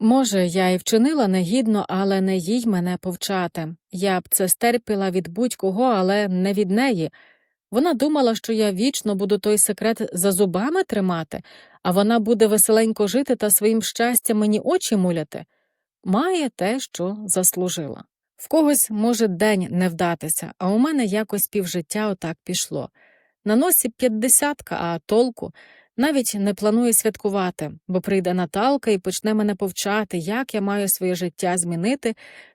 Може, я й вчинила негідно, але не їй мене повчати. Я б це стерпіла від будь-кого, але не від неї. Вона думала, що я вічно буду той секрет за зубами тримати, а вона буде веселенько жити та своїм щастям мені очі муляти. Має те, що заслужила. В когось може день не вдатися, а у мене якось півжиття отак пішло. На носі п'ятдесятка, а толку навіть не планую святкувати, бо прийде Наталка і почне мене повчати, як я маю своє життя змінити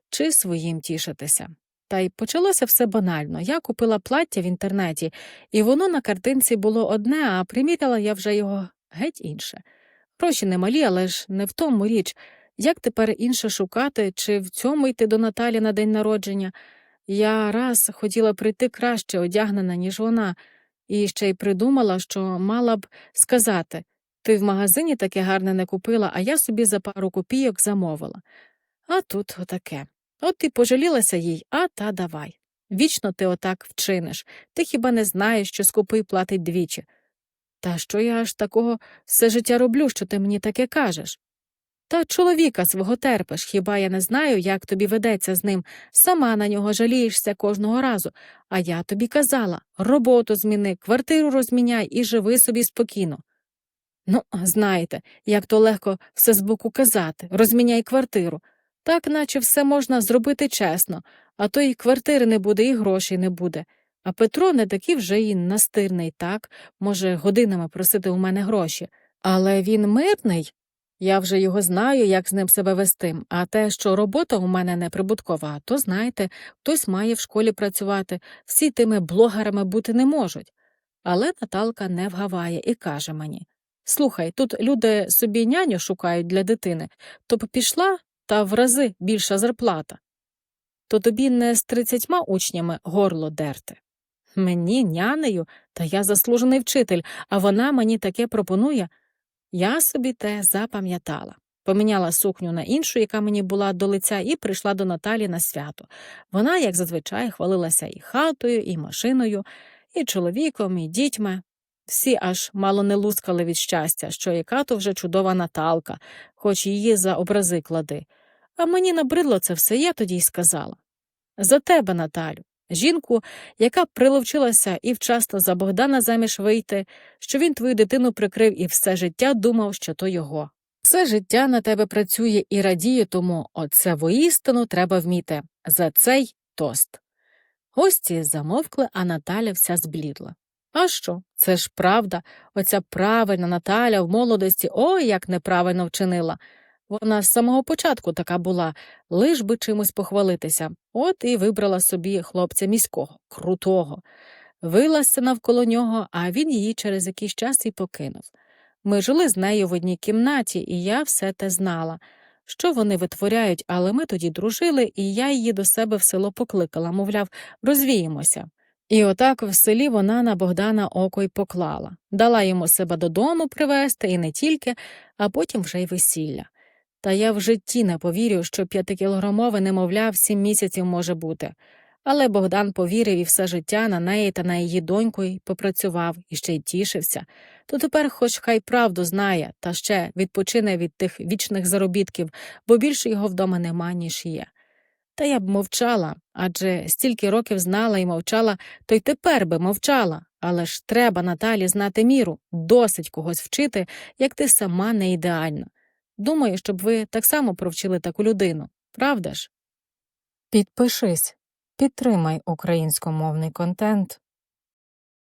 чи своїм тішитися. Та й почалося все банально. Я купила плаття в інтернеті, і воно на картинці було одне, а приміряла я вже його геть інше. Гроші немалі, але ж не в тому річ. Як тепер інше шукати, чи в цьому йти до Наталі на день народження? Я раз хотіла прийти краще одягнена, ніж вона, і ще й придумала, що мала б сказати ти в магазині таке гарне не купила, а я собі за пару копійок замовила. А тут отаке. От ти пожалілася їй, а та давай. Вічно ти отак вчиниш. Ти хіба не знаєш, що скупий платить двічі. Та що я аж такого все життя роблю, що ти мені таке кажеш? Та чоловіка свого терпиш, хіба я не знаю, як тобі ведеться з ним, сама на нього жалієшся кожного разу. А я тобі казала роботу зміни, квартиру розміняй і живи собі спокійно. Ну, знаєте, як то легко все збоку казати, розміняй квартиру. Так, наче все можна зробити чесно, а то і квартири не буде, і грошей не буде. А Петро не такий вже і настирний, так, може годинами просити у мене гроші. Але він мирний. Я вже його знаю, як з ним себе вести, а те, що робота у мене неприбуткова, то знаєте, хтось має в школі працювати, всі тими блогерами бути не можуть. Але Наталка не вгаває і каже мені Слухай, тут люди собі няню шукають для дитини, то б пішла та в рази більша зарплата. То тобі не з тридцятьма учнями горло дерти. Мені нянею, та я заслужений вчитель, а вона мені таке пропонує. Я собі те запам'ятала. Поміняла сукню на іншу, яка мені була до лиця, і прийшла до Наталі на свято. Вона, як зазвичай, хвалилася і хатою, і машиною, і чоловіком, і дітьми. Всі аж мало не лускали від щастя, що яка то вже чудова Наталка, хоч її за образи клади. А мені набридло це все, я тоді й сказала. За тебе, Наталю, жінку, яка приловчилася і вчасно за Богдана заміж вийти, що він твою дитину прикрив і все життя думав, що то його. Все життя на тебе працює і радіє тому, оце воістину треба вміти. За цей тост. Гості замовкли, а Наталя вся зблідла. А що? Це ж правда, оця правильна Наталя в молодості ой як неправильно вчинила. Вона з самого початку така була, лиш би чимось похвалитися. От і вибрала собі хлопця міського, крутого. Вилазся навколо нього, а він її через якийсь час і покинув. Ми жили з нею в одній кімнаті, і я все те знала. Що вони витворяють, але ми тоді дружили, і я її до себе в село покликала, мовляв, розвіємося. І отак в селі вона на Богдана око й поклала, дала йому себе додому привезти і не тільки, а потім вже й весілля. Та я в житті не повірю, що п'ятикілограмове немовля в сім місяців може бути. Але Богдан повірив і все життя на неї та на її доньку й попрацював і ще й тішився. То тепер, хоч хай правду знає, та ще відпочине від тих вічних заробітків, бо більше його вдома нема, ніж є. Та я б мовчала, адже стільки років знала і мовчала, то й тепер би мовчала. Але ж треба Наталі знати міру, досить когось вчити, як ти сама не ідеальна. Думаю, щоб ви так само провчили таку людину, правда ж? Підпишись, підтримай українськомовний контент.